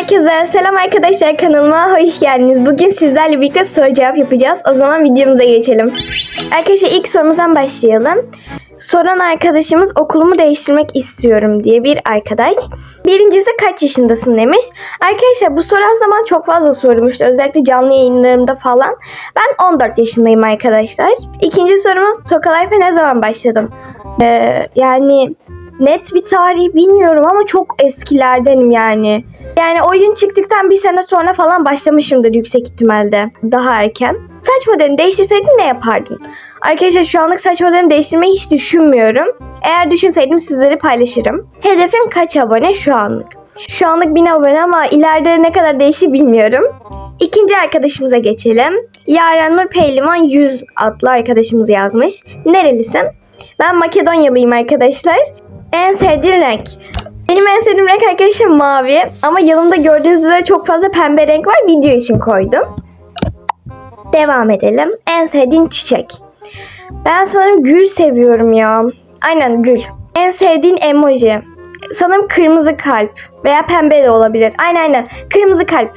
Herkese selam arkadaşlar kanalıma hoş geldiniz. Bugün sizlerle birlikte soru cevap yapacağız. O zaman videomuza geçelim. Arkadaşlar ilk sorumuzdan başlayalım. Soran arkadaşımız okulumu değiştirmek istiyorum diye bir arkadaş. Birincisi kaç yaşındasın demiş. Arkadaşlar bu soru aslında bana çok fazla sorulmuştu. Özellikle canlı yayınlarımda falan. Ben 14 yaşındayım arkadaşlar. İkinci sorumuz Toka Life'e ne zaman başladım? Ee, yani net bir tarihi bilmiyorum ama çok eskilerdenim yani. Yani oyun çıktıktan bir sene sonra falan başlamışımdır yüksek ihtimalle. Daha erken. Saç modelini değiştirseydin ne yapardın? Arkadaşlar şu anlık saç modelimi değiştirmeyi hiç düşünmüyorum. Eğer düşünseydim sizleri paylaşırım. Hedefim kaç abone şu anlık? Şu anlık 1000 abone ama ileride ne kadar değişir bilmiyorum. İkinci arkadaşımıza geçelim. Yaren Nur Pehlivan 100 adlı arkadaşımız yazmış. Nerelisin? Ben Makedonyalıyım arkadaşlar. En sevdiğin renk. Benim en sevdiğim renk arkadaşlar mavi. Ama yanımda gördüğünüz üzere çok fazla pembe renk var. Video için koydum. Devam edelim. En sevdiğin çiçek. Ben sanırım gül seviyorum ya. Aynen gül. En sevdiğin emoji. Sanırım kırmızı kalp. Veya pembe de olabilir. Aynen aynen. Kırmızı kalp.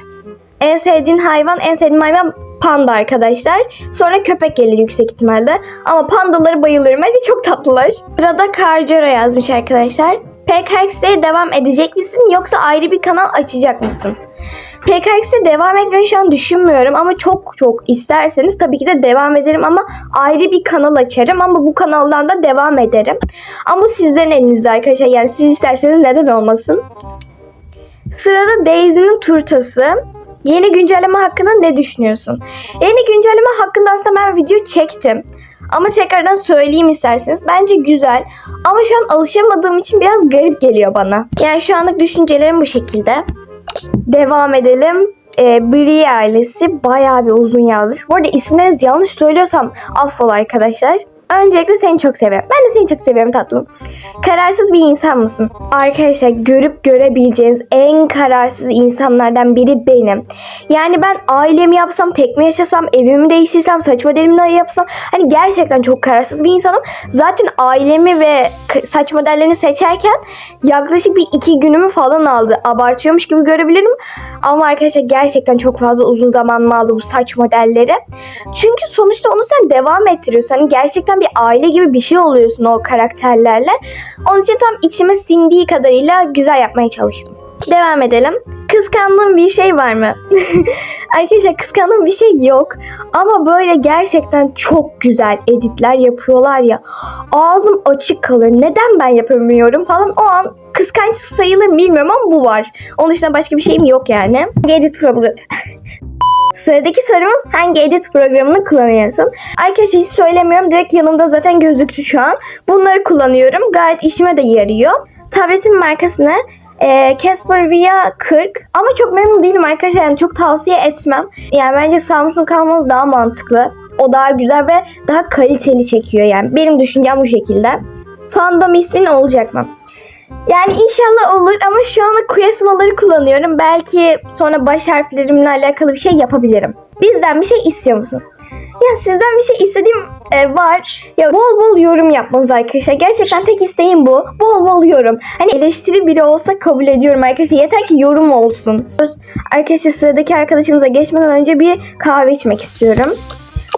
En sevdiğin hayvan, en sevdiğim hayvan panda arkadaşlar. Sonra köpek gelir yüksek ihtimalle. Ama pandaları bayılırım. Hadi çok tatlılar. Sırada Karcara yazmış arkadaşlar. PKX'e devam edecek misin yoksa ayrı bir kanal açacak mısın? PKX'e devam etmeyi şu an düşünmüyorum ama çok çok isterseniz tabii ki de devam ederim ama ayrı bir kanal açarım ama bu kanaldan da devam ederim. Ama bu sizlerin elinizde arkadaşlar yani siz isterseniz neden olmasın. Sırada Daisy'nin turtası. Yeni güncelleme hakkında ne düşünüyorsun? Yeni güncelleme hakkında aslında ben video çektim. Ama tekrardan söyleyeyim isterseniz. Bence güzel. Ama şu an alışamadığım için biraz garip geliyor bana. Yani şu anlık düşüncelerim bu şekilde. Devam edelim. Ee, Brie ailesi bayağı bir uzun yazmış. Bu arada isimlerinizi yanlış söylüyorsam affola arkadaşlar. Öncelikle seni çok seviyorum. Ben de seni çok seviyorum tatlım. Kararsız bir insan mısın? Arkadaşlar görüp görebileceğiniz en kararsız insanlardan biri benim. Yani ben ailemi yapsam, tek mi yaşasam, evimi değiştirsem, saç modelimi de yapsam. Hani gerçekten çok kararsız bir insanım. Zaten ailemi ve saç modellerini seçerken yaklaşık bir iki günümü falan aldı. Abartıyormuş gibi görebilirim. Ama arkadaşlar gerçekten çok fazla uzun zamanımı aldı bu saç modelleri. Çünkü sonuçta onu sen devam ettiriyorsun. Hani gerçekten bir aile gibi bir şey oluyorsun o karakterlerle. Onun için tam içime sindiği kadarıyla güzel yapmaya çalıştım. Devam edelim. Kıskandığım bir şey var mı? Arkadaşlar kıskandığım bir şey yok. Ama böyle gerçekten çok güzel editler yapıyorlar ya. Ağzım açık kalır. Neden ben yapamıyorum falan. O an kıskanç sayılır bilmiyorum ama bu var. Onun dışında başka bir şeyim yok yani. Edit programı. Sıradaki sorumuz hangi edit programını kullanıyorsun? Arkadaşlar hiç söylemiyorum. Direkt yanımda zaten gözüktü şu an. Bunları kullanıyorum. Gayet işime de yarıyor. Tabletin markası ne? Ee, Casper Via 40 ama çok memnun değilim arkadaşlar yani çok tavsiye etmem. Yani bence Samsung almanız daha mantıklı. O daha güzel ve daha kaliteli çekiyor yani. Benim düşüncem bu şekilde. Fandom ismin olacak mı? Yani inşallah olur ama şu anda kuyasmaları kullanıyorum. Belki sonra baş harflerimle alakalı bir şey yapabilirim. Bizden bir şey istiyor musun? Ya sizden bir şey istediğim e, var. Ya bol bol yorum yapmanız arkadaşlar. Gerçekten tek isteğim bu. Bol bol yorum. Hani eleştiri biri olsa kabul ediyorum arkadaşlar. Yeter ki yorum olsun. Arkadaşlar sıradaki arkadaşımıza geçmeden önce bir kahve içmek istiyorum.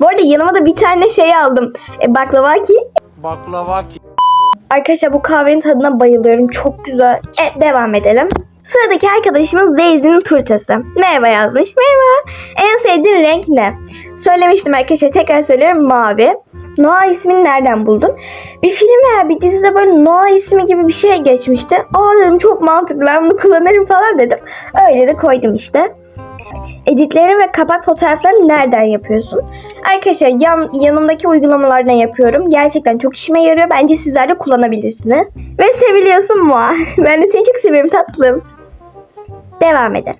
Bu arada yanıma da bir tane şey aldım. E, baklava ki. Baklava ki. Arkadaşlar bu kahvenin tadına bayılıyorum. Çok güzel. E, devam edelim. Sıradaki arkadaşımız Daisy'nin turtası. Merhaba yazmış. Merhaba. En sevdiğin renk ne? Söylemiştim arkadaşlar. Tekrar söylüyorum. Mavi. Noah ismini nereden buldun? Bir film veya bir dizide böyle Noah ismi gibi bir şey geçmişti. Aa dedim çok mantıklı ben bunu kullanırım falan dedim. Öyle de koydum işte. Editleri ve kapak fotoğraflarını nereden yapıyorsun? Arkadaşlar yan, yanımdaki uygulamalardan yapıyorum. Gerçekten çok işime yarıyor. Bence sizler de kullanabilirsiniz. Ve seviliyorsun mu? Ben de seni çok seviyorum tatlım. Devam edelim.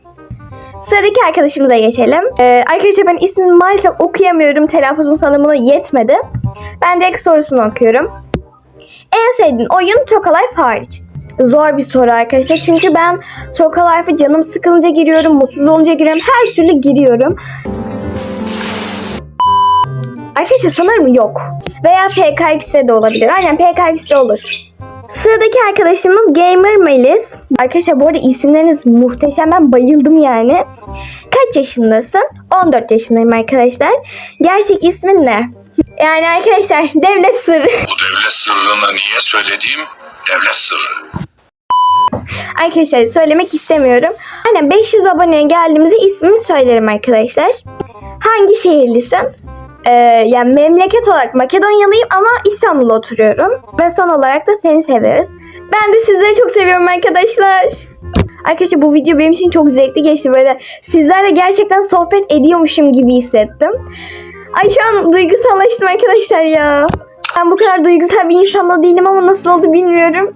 Sıradaki arkadaşımıza geçelim. Ee, arkadaşlar ben ismini maalesef okuyamıyorum. Telaffuzun sanırım buna yetmedi. Ben direkt sorusunu okuyorum. En sevdiğin oyun Chocolife hariç. Zor bir soru arkadaşlar. Çünkü ben Chocolife'ı canım sıkılınca giriyorum, mutsuz olunca giriyorum. Her türlü giriyorum. Arkadaşlar sanırım yok. Veya PKX'de de olabilir. Aynen PKX'de olur. Sıradaki arkadaşımız Gamer Melis. Arkadaşlar bu arada isimleriniz muhteşem. Ben bayıldım yani. Kaç yaşındasın? 14 yaşındayım arkadaşlar. Gerçek ismin ne? Yani arkadaşlar devlet sırrı. Bu devlet sırrını niye söylediğim devlet sırrı. Arkadaşlar söylemek istemiyorum. Aynen 500 aboneye geldiğimizde ismimi söylerim arkadaşlar. Hangi şehirlisin? Ee, yani memleket olarak Makedonyalıyım ama İstanbul'da oturuyorum. Ve son olarak da seni seviyoruz. Ben de sizleri çok seviyorum arkadaşlar. Arkadaşlar bu video benim için çok zevkli geçti. Böyle sizlerle gerçekten sohbet ediyormuşum gibi hissettim. Ay şu an duygusallaştım arkadaşlar ya. Ben bu kadar duygusal bir insan da değilim ama nasıl oldu bilmiyorum.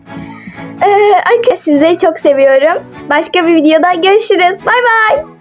Ee, arkadaşlar sizleri çok seviyorum. Başka bir videoda görüşürüz. Bay bay.